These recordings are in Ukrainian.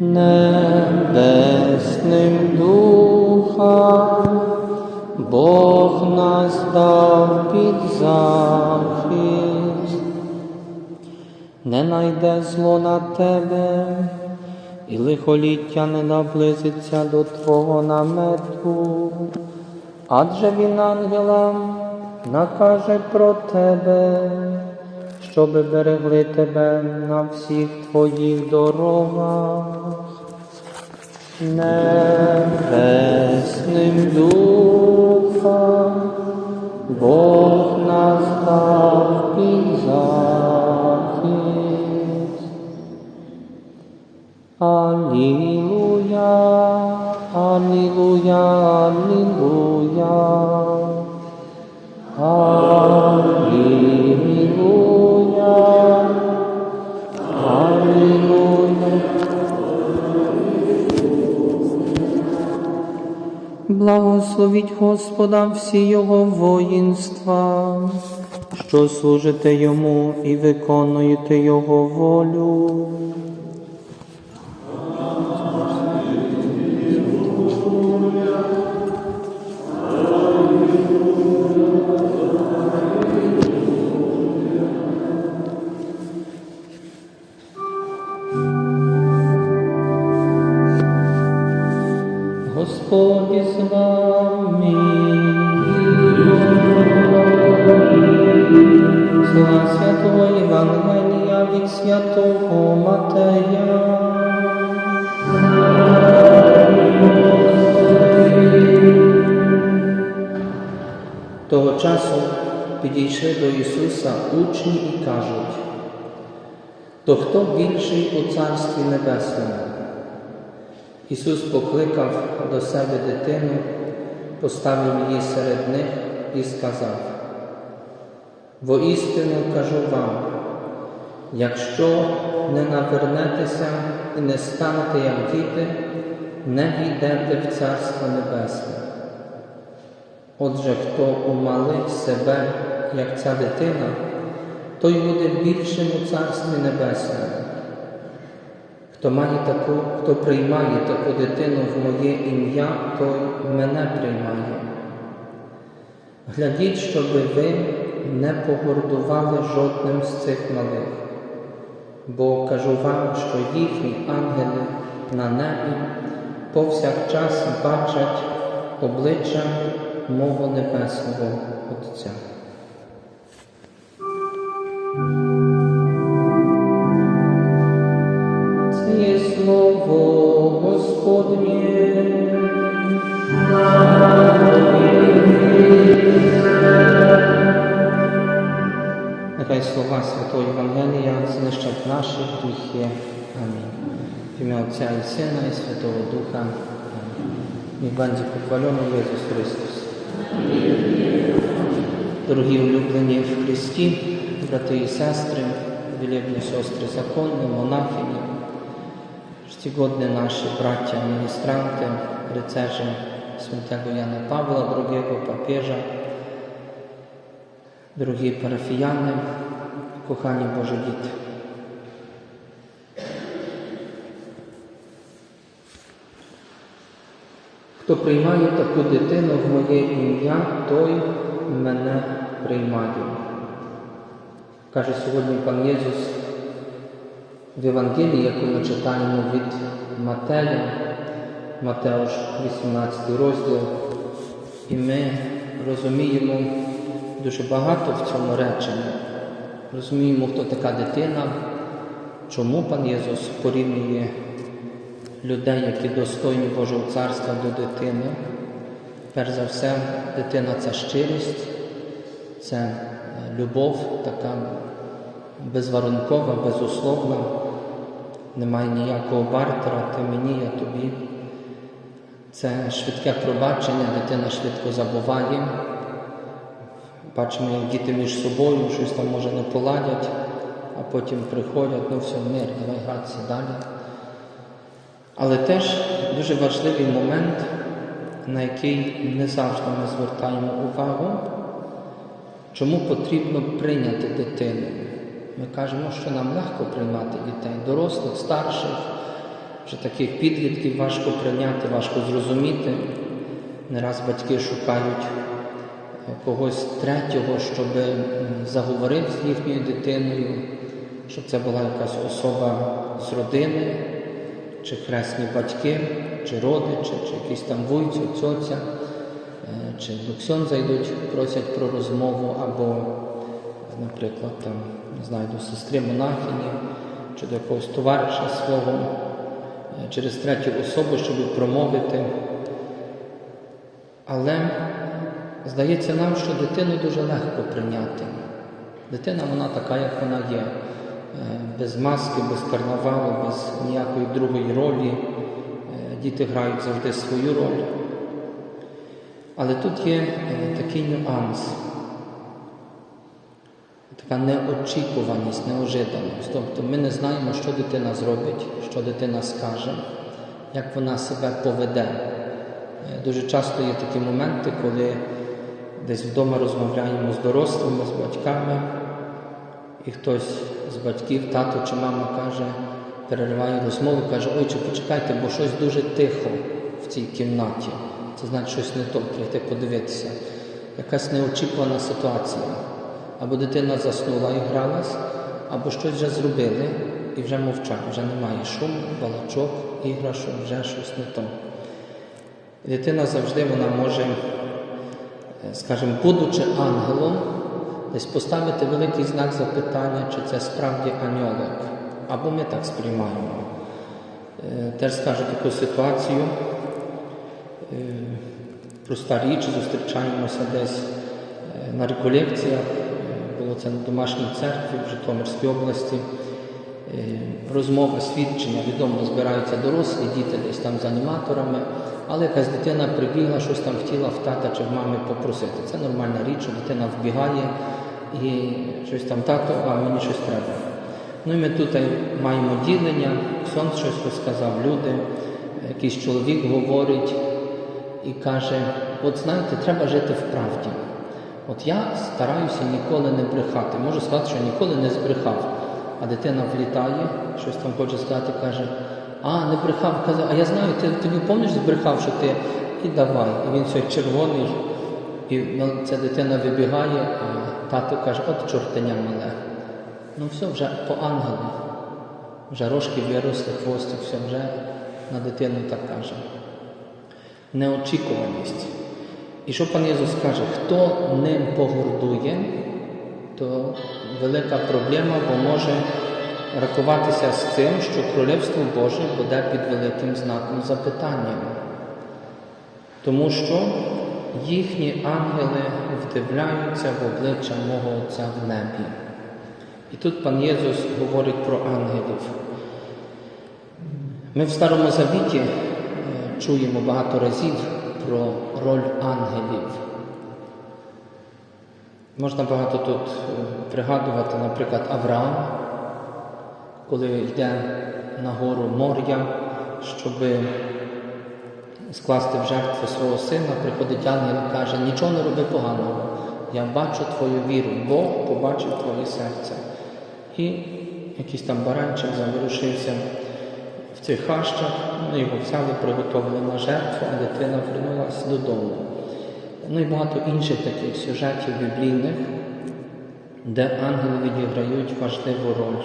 небесним духам, Бог нас дав під захист, не найде зло на тебе, і лихоліття не наблизиться до Твого намету, адже він ангелам накаже про тебе, щоби берегли тебе на всіх твоїх дорогах. Небесним духам Бог нас дав під захист. Алілуя, Благословіть Господа всі Його воїнства, що служите Йому і виконуєте Його волю. То хто більший у Царстві Небесному? Ісус покликав до себе дитину, поставив її серед них і сказав: Воістину кажу вам, якщо не навернетеся і не станете як діти, не війдете в Царство Небесне. Отже, хто умалить себе, як ця дитина, той буде більшим у Царстві Небесному. Хто має таку, хто приймає таку дитину в моє ім'я, той мене приймає. Глядіть, щоб ви не погордували жодним з цих малих, бо кажу вам, що їхні ангели на небі повсякчас бачать обличчя мого небесного Отця. Наші гріхи. Амінь. В ім'я Отця і Сина і Святого Духа. Амінь. Ніх буде похвалений Ісус Христос. Дорогі улюблені в Христі, брати і сестри, велебні сестри законні, монахині, czcigodne наші браття, міністранти, rycerze świętego Jana Pawła II, papieża, дорогі парафіяни, кохані Божі діти. Хто приймає таку дитину в моє ім'я, той мене приймає. Каже сьогодні пан Єсус в Євангелії, яку ми читаємо від Матея, Матеош, 18 розділ, і ми розуміємо дуже багато в цьому реченні. Розуміємо, хто така дитина, чому пан Єсус порівнює людей, які достойні Божого царства до дитини. Перш за все, дитина це щирість, це е, любов, така безварункова, безусловна, немає ніякого бартера, ти мені, я тобі. Це швидке пробачення, дитина швидко забуває. Бачимо, як діти між собою щось там може не поладять, а потім приходять, ну все, мир, давай гратися далі. Але теж дуже важливий момент, на який не завжди ми звертаємо увагу, чому потрібно прийняти дитину. Ми кажемо, що нам легко приймати дітей, дорослих, старших, Вже таких підлітків важко прийняти, важко зрозуміти. Не раз батьки шукають е, когось третього, щоб заговорив з їхньою дитиною, щоб це була якась особа з родини, чи хресні батьки, чи родичі, чи якийсь там вуйцю, цьоця, е, чи до ксьонза йдуть, просять про розмову, або, наприклад, там, не знаю, до сестри монахині, чи до якогось товариша свого, е, через третю особу, щоб промовити. Але здається нам, що дитину дуже легко прийняти. Дитина вона така, як вона є, без маски, без карнавалу, без ніякої другої ролі. Е, Діти грають завжди свою роль. Але тут є е, такий нюанс, така неочікуваність, неожиданість. Тобто ми не знаємо, що дитина зробить, що дитина скаже, як вона себе поведе. Е, Дуже часто є такі моменти, коли десь вдома розмовляємо з дорослими, з батьками, і хтось батьків, тато чи мама каже, перериває розмову, каже, ой, чи почекайте, бо щось дуже тихо в цій кімнаті. Це значить щось не то, треба подивитися. Якась неочікувана ситуація. Або дитина заснула і гралась, або щось вже зробили і вже мовчать, вже немає шуму, балачок, іграшок, вже щось не то. Дитина завжди вона може, е, скажімо, будучи ангелом, десь поставити великий знак запитання, чи це справді аньолик, або ми так сприймаємо. Е, Теж скажу таку ситуацію. Е, Проста річ, зустрічаємося десь е, на реколекціях, було це на домашній церкві в Житомирській області. Е, Розмова, свідчення, відомо, збираються дорослі, діти десь там з аніматорами, але якась дитина прибігла, щось там хотіла в тата чи в мами попросити. Це нормальна річ, що дитина вбігає і щось там тато, а мені щось треба. Ну і ми тут маємо ділення, сон щось розказав люди, якийсь чоловік говорить і каже: от знаєте, треба жити в правді. От я стараюся ніколи не брехати. Можу сказати, що ніколи не збрехав. А дитина влітає, щось там хоче сказати, каже, а, не брехав, каже, а я знаю, ти тобі помниш, збрехав, що ти і давай. І він все червоний, і ця дитина вибігає, а тато каже, от чортеня мале. Ну все, вже по ангелу. Вже рожки виросли, хвостик, все вже на дитину так каже. Неочікуваність. І що пан Ісус каже, хто ним погордує, то велика проблема, бо може рахуватися з цим, що Королівство Боже буде під великим знаком запитання. Тому що їхні ангели вдивляються в обличчя мого Отця в небі. І тут пан Єсус говорить про ангелів. Ми в Старому Завіті е, чуємо багато разів про роль ангелів. Можна багато тут е, пригадувати, наприклад, Авраам, коли йде на гору Мор'я, щоб скласти в жертву свого сина, приходить ангел і каже, нічого не роби поганого, я бачу твою віру, Бог побачив твоє серце. І якийсь там баранчик заворушився в цих хащах, його взяли, приготовили на жертву, а дитина вернулася додому. Ну і багато інших таких сюжетів біблійних, де ангели відіграють важливу роль.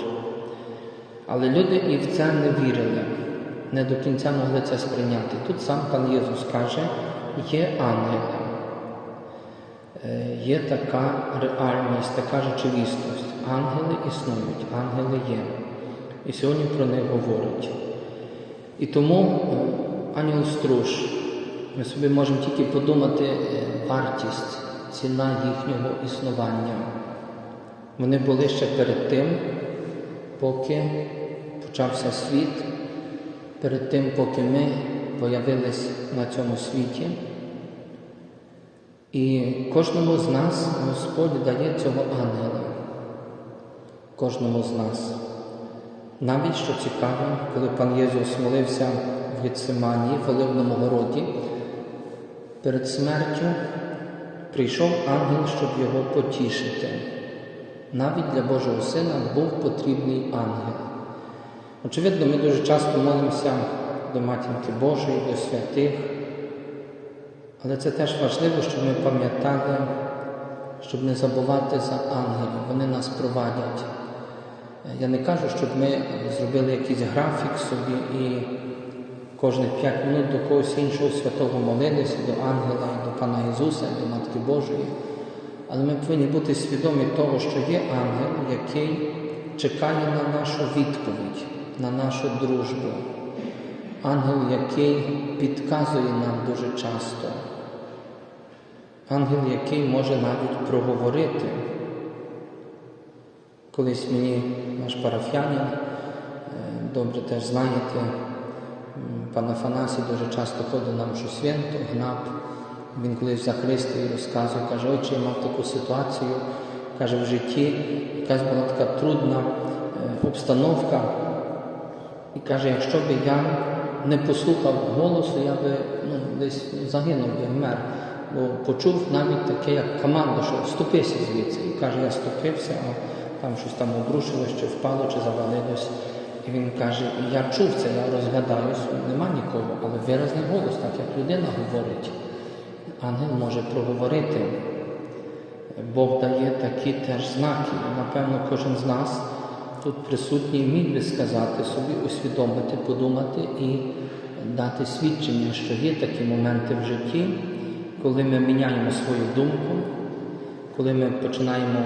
Але люди і в це не вірили, не до кінця могли це сприйняти. Тут сам пан Єсус каже, є ангели, Е, є така реальність, така речовісність. Ангели існують, ангели є. І сьогодні про них говорять. І тому е, ангел струж, ми собі можемо тільки подумати е, вартість, ціна їхнього існування. Вони були ще перед тим, поки почався світ, перед тим, поки ми появились на цьому світі. І кожному з нас Господь дає цього ангела. Кожному з нас. Навіть що цікаво, коли пан Єсус молився в Гециманії, в Оливному городі, перед смертю прийшов ангел, щоб його потішити. Навіть для Божого Сина був потрібний ангел. Очевидно, ми дуже часто молимося до Матінки Божої, до святих, але це теж важливо, щоб ми пам'ятали, щоб не забувати за ангелів, вони нас провадять. Я не кажу, щоб ми зробили якийсь графік собі і кожних 5 минут до когось іншого святого молилися, до ангела, до Пана Ісуса, до Матки Божої. Але ми повинні бути свідомі того, що є ангел, який чекає на нашу відповідь, на нашу дружбу. Ангел, який підказує нам дуже часто. Ангел, який може навіть проговорити. Колись мені наш парафіянин, е, добре теж знаєте, пан Афанасій дуже часто ходить нам що свято, гнап. Він колись за Христою розказує, каже, отче, я мав таку ситуацію, каже, в житті якась була така трудна е, обстановка. І каже, якщо б я не послухав голосу, я би ну, десь загинув би, вмер. Бо почув навіть таке, як команда, що ступися звідси. І каже, я ступився, а там щось там обрушилось, чи впало, чи завалилось. І він каже, я чув це, я розгадаюсь, нема нікого, але виразний голос, так як людина говорить. Ангел може проговорити. Бог дає такі теж знаки. Напевно, кожен з нас тут присутній міг би сказати собі, усвідомити, подумати і дати свідчення, що є такі моменти в житті, коли ми міняємо свою думку, коли ми починаємо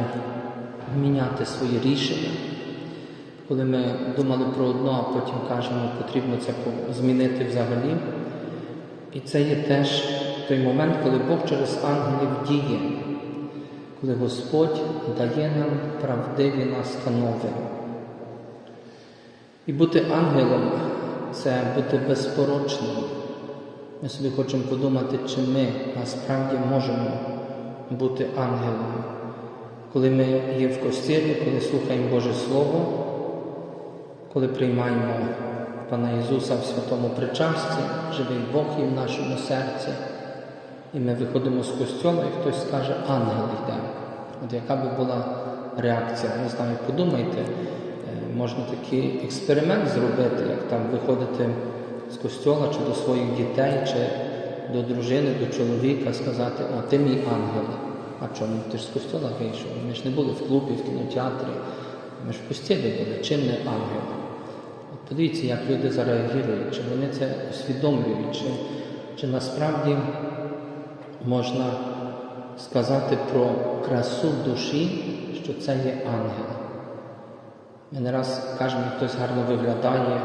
міняти свої рішення, коли ми думали про одно, а потім кажемо, потрібно це змінити взагалі. І це є теж той момент, коли Бог через ангелів діє, коли Господь дає нам правдиві настанови. І бути ангелом це бути безпорочним. Ми собі хочемо подумати, чи ми насправді можемо бути ангелом, коли ми є в костілі, коли слухаємо Боже Слово, коли приймаємо Пана Ісуса в святому причасті, живий Бог є в нашому серці. І ми виходимо з костьола, і хтось скаже, ангел йде. От яка би була реакція? Не знаю, подумайте, е, можна такий експеримент зробити, як там виходити з костьола чи до своїх дітей, чи до дружини, до чоловіка, сказати, о, ти мій ангел. А чому ти ж з костьола вийшов? Ми ж не були в клубі, в кінотеатрі, ми ж в постілі були, чим не ангел. Подивіться, як люди зареагують, чи вони це усвідомлюють, чи, чи насправді можна сказати про красу душі, що це є ангел. Ми не раз кажемо, хтось гарно виглядає, е,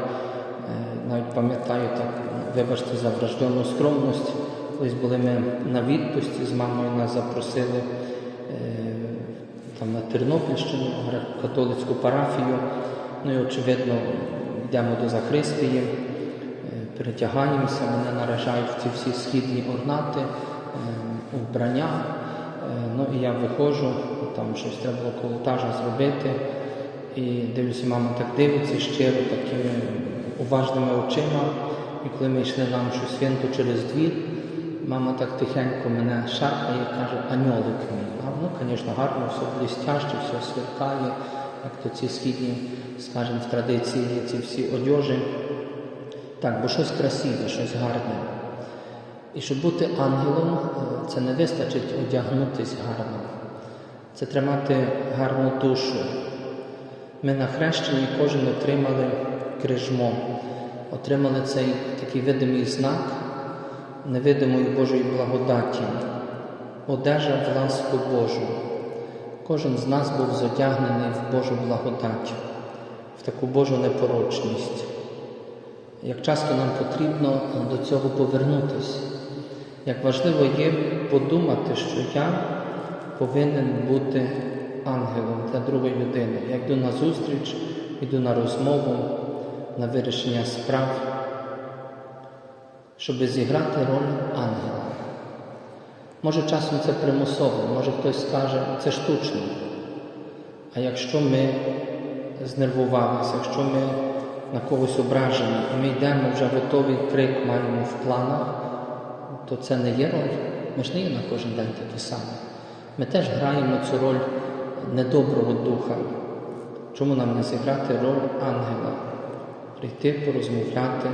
навіть пам'ятаю так, вибачте за вражденну скромність. Колись були ми на відпусті з мамою, нас запросили е, там на Тернопільщину, католицьку парафію. Ну і очевидно, йдемо до Захристії, е, перетягаємося, мене наражають в ці всі східні орнати, вбрання. Ну і я виходжу, там щось треба було колотажа зробити. І дивлюся, мама так дивиться щиро, такими уважними очима. І коли ми йшли нам що свято через двір, мама так тихенько мене шарпає і каже, аньолик мій. Ну, звісно, гарно, все блістяще, все сверкає, як то ці східні, скажімо, в традиції ці всі одежі. Так, бо щось красиве, щось гарне. І щоб бути ангелом, це не вистачить одягнутися гарно. Це тримати гарну душу. Ми на хрещенні кожен отримали крижмо, отримали цей такий видимий знак невидимої Божої благодаті, одежа в ласку Божу. Кожен з нас був зодягнений в Божу благодать, в таку Божу непорочність. Як часто нам потрібно до цього повернутися, як важливо є подумати, що я повинен бути ангелом для другої людини. Я йду на зустріч, йду на розмову, на вирішення справ, щоб зіграти роль ангела. Може, часом це примусово, може хтось скаже, це штучно. А якщо ми знервувалися, якщо ми на когось ображені, і ми йдемо вже готовий крик маємо в планах, то це не є роль. Ми ж не є на кожен день такі самі. Ми теж граємо цю роль недоброго духа. Чому нам не зіграти роль ангела? прийти, порозмовляти,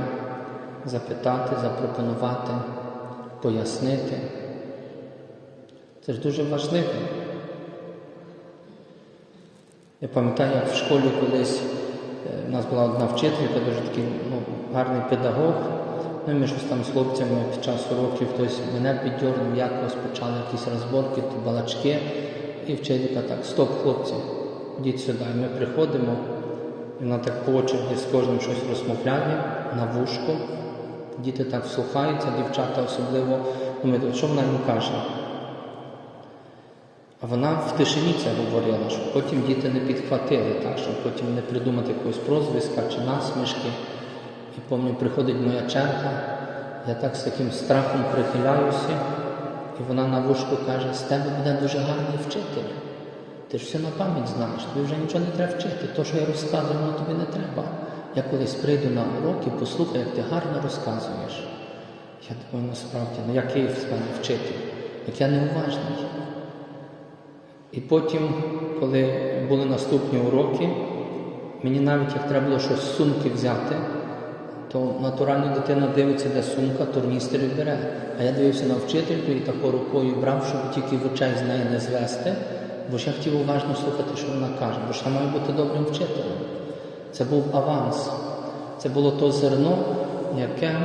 запитати, запропонувати, пояснити. Це ж дуже важливо. Я пам'ятаю, як в школі колись е, у нас була одна вчителька, дуже такий ну, гарний педагог. Ну, і ми щось там з хлопцями під час уроків хтось мене піддьорнув, якось почали якісь розборки, балачки. І вчителька так, стоп, хлопці, йдіть сюди. І ми приходимо, і вона так по очереді з кожним щось розмовляє на вушку. Діти так слухаються, дівчата особливо думають, що вона їм каже. Вона в тишині це говорила, щоб потім діти не підхватили, так, щоб потім не придумати якогось прозвиска чи насмішки. І пам'ятаю, приходить моя черга, я так з таким страхом прихиляюся, і вона на вушку каже, з тебе буде дуже гарний вчитель. Ти ж все на пам'ять знаєш, тобі вже нічого не треба вчити. То, що я розказую, воно тобі не треба. Я колись прийду на урок і послухаю, як ти гарно розказуєш. Я думаю, насправді, ну який з мене вчитель, як я неуважний. І потім, коли були наступні уроки, мені навіть як треба було щось з сумки взяти, то натурально дитина дивиться, де сумка, торністер і бере. А я дивився на вчительку і такою рукою брав, щоб тільки в очей з неї не звести, бо ж я хотів уважно слухати, що вона каже, бо ж я маю бути добрим вчителем. Це був аванс. Це було то зерно, яке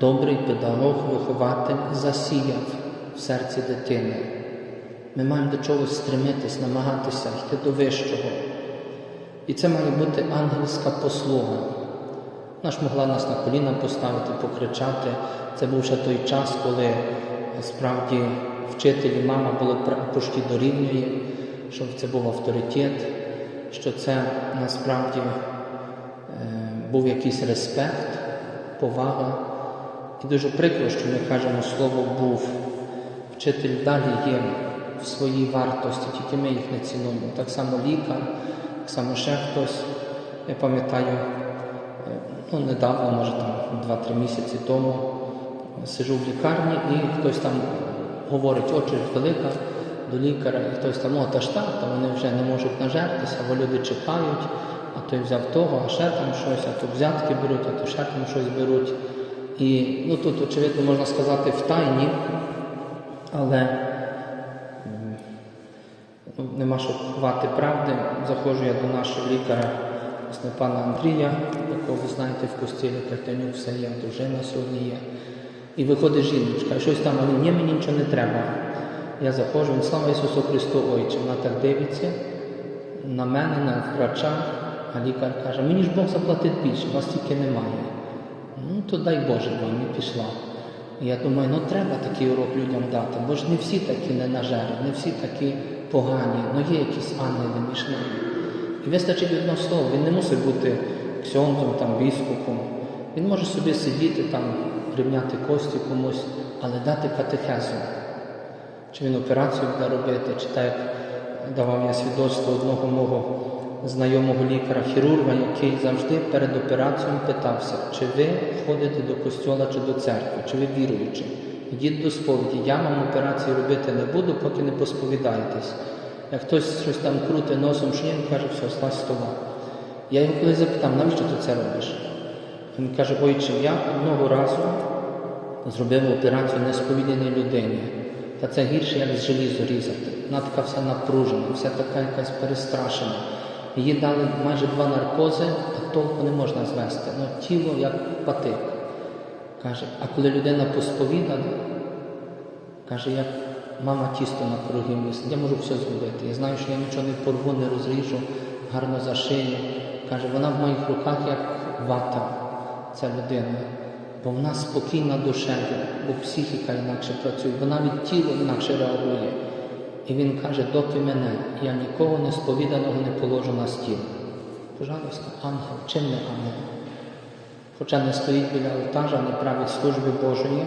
добрий педагог, вихователь засіяв в серці дитини. Ми маємо до чогось стремитись, намагатися йти до вищого. І це має бути ангельська послуга. Вона ж могла нас на коліна поставити, покричати. Це був ще той час, коли справді вчитель і мама було почти дорівнює, що це був авторитет, що це насправді е, був якийсь респект, повага. І дуже прикро, що ми кажемо слово був. Вчитель далі є в своїй вартості, тільки ми їх не цінуємо. Так само лікар, так само ще хтось. Я пам'ятаю, е, ну недавно, може там 2-3 місяці тому, сижу в лікарні і хтось там говорить, очередь велика до лікаря, і хтось там, ну та ж так, та вони вже не можуть нажертися, бо люди чекають, а той взяв того, а ще там щось, а то взятки беруть, а то ще там щось беруть. І ну, тут, очевидно, можна сказати, в тайні, але нема що ховати правди. Заходжу я до нашого лікаря, власне, пана Андрія, якого ви знаєте в костілі Картенюк, все є, дружина сьогодні є. І виходить жіночка, і щось там, а він, ні, мені нічого не треба. Я заходжу, він слава Ісусу Христу, Ойче, вона так дивиться на мене, на врача, а лікар каже, мені ж Бог заплатить більше, вас тільки немає. Ну, то дай Боже вам і пішла. Я думаю, ну треба такий урок людям дати, бо ж не всі такі ненажері, не всі такі погані, ну є якісь ангели між ними. І вистачить одного слова, він не мусить бути ксьондом, там, біскупом. Він може собі сидіти, там, рівняти кості комусь, але дати катехезу. Чи він операцію буде робити, чи так як давав я свідоцтво одного мого знайомого лікаря-хірурга, який завжди перед операцією питався, чи ви ходите до костьола чи до церкви, чи ви віруючі. Йдіть до сповіді, я вам операції робити не буду, поки не посповідаєтесь. Як хтось щось там крути носом, що він каже, все, слазь того. Я його колись запитав, навіщо ти це робиш? Він каже, ойче, я одного разу зробив операцію несповідяній людині. Та це гірше, як з желізо різати. Вона така вся напружена, вся така якась перестрашена. Їй дали майже два наркози, а толку не можна звести. Ну, тіло як патик. Каже, а коли людина посповідана, каже, як мама тісто на пироги місце, я можу все зробити. Я знаю, що я нічого не порву, не розріжу, гарно зашию. Каже, вона в моїх руках як вата, ця людина. Бо вона спокійна душею, бо психіка інакше працює, бо навіть тіло інакше реагує. І він каже, доки мене, я нікого не сповіданого не положу на стіл. Пожалуйста, ангел, чим не ангел? Хоча не стоїть біля алтажа, не править служби Божої,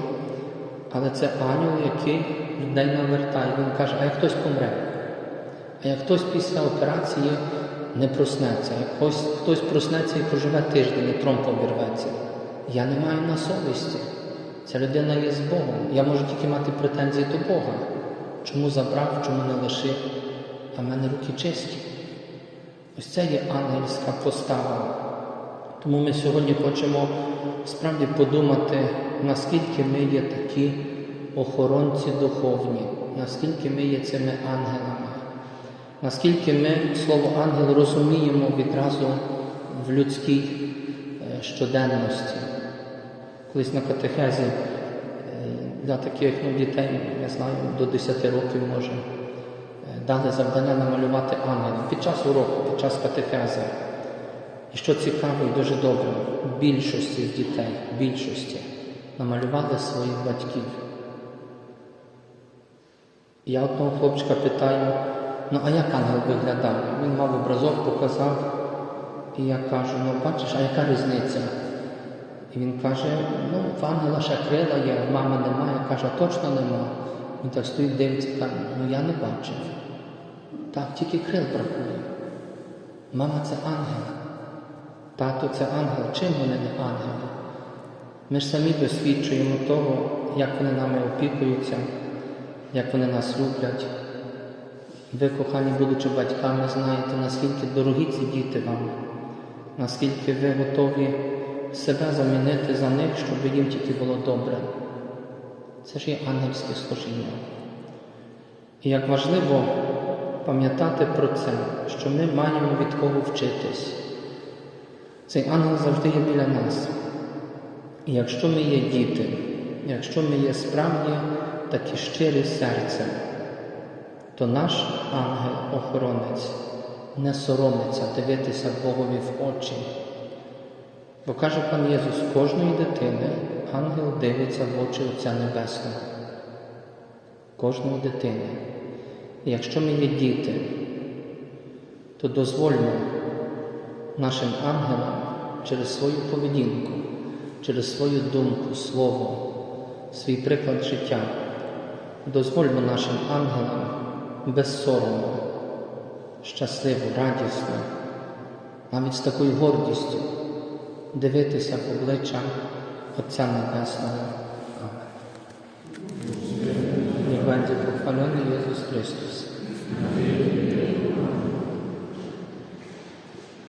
але це ангел, який людей навертає. Він каже, а як хтось помре, а як хтось після операції не проснеться, як хтось, хтось проснеться і проживе тиждень, і тромб обірветься. Я не маю на совісті. Ця людина є з Богом. Я можу тільки мати претензії до Бога. Чому забрав, чому не лишив, а в мене руки чисті. Ось це є ангельська постава. Тому ми сьогодні хочемо справді подумати, наскільки ми є такі охоронці духовні, наскільки ми є цими ангелами, наскільки ми слово ангел розуміємо відразу в людській е, щоденності. Колись на катехезі е, для таких ну, дітей, я знаю, до 10 років може, е, дали завдання намалювати ангела під час уроку, під час катехези. І що цікаво і дуже добре, більшості з дітей, більшості намалювали своїх батьків. Я одного хлопчика питаю, ну а як ангел виглядав? Він мав образок, показав, і я кажу, ну бачиш, а яка різниця? І він каже, ну в ангела ще крила є, в мами немає. Я кажу, точно нема. Він так стоїть, дивиться, каже, ну я не бачив. Так, тільки крил бракує. Мама це ангел. Тато це ангел. Чим вони не ангели? Ми ж самі досвідчуємо того, як вони нами опікуються, як вони нас люблять. Ви, кохані, будучи батьками, знаєте, наскільки дорогі ці діти вам, наскільки ви готові себе замінити за них, щоб їм тільки було добре. Це ж є ангельське служіння. І як важливо пам'ятати про це, що ми маємо від кого вчитись. Цей ангел завжди є біля нас. І якщо ми є діти, якщо ми є справді такі щирі серцем, то наш ангел-охоронець не соромиться дивитися Богові в очі. Бо каже пан Єсус, кожної дитини ангел дивиться в очі Отця Небесного. Кожної дитини. І якщо ми є діти, то дозвольмо нашим ангелам через свою поведінку, через свою думку, слово, свій приклад життя, дозвольмо нашим ангелам без сорому, щасливо, радісно, навіть з такою гордістю дивитися в обличчя Отця Небесного. Амен. Niech będzie pochwalony Jezus Chrystus.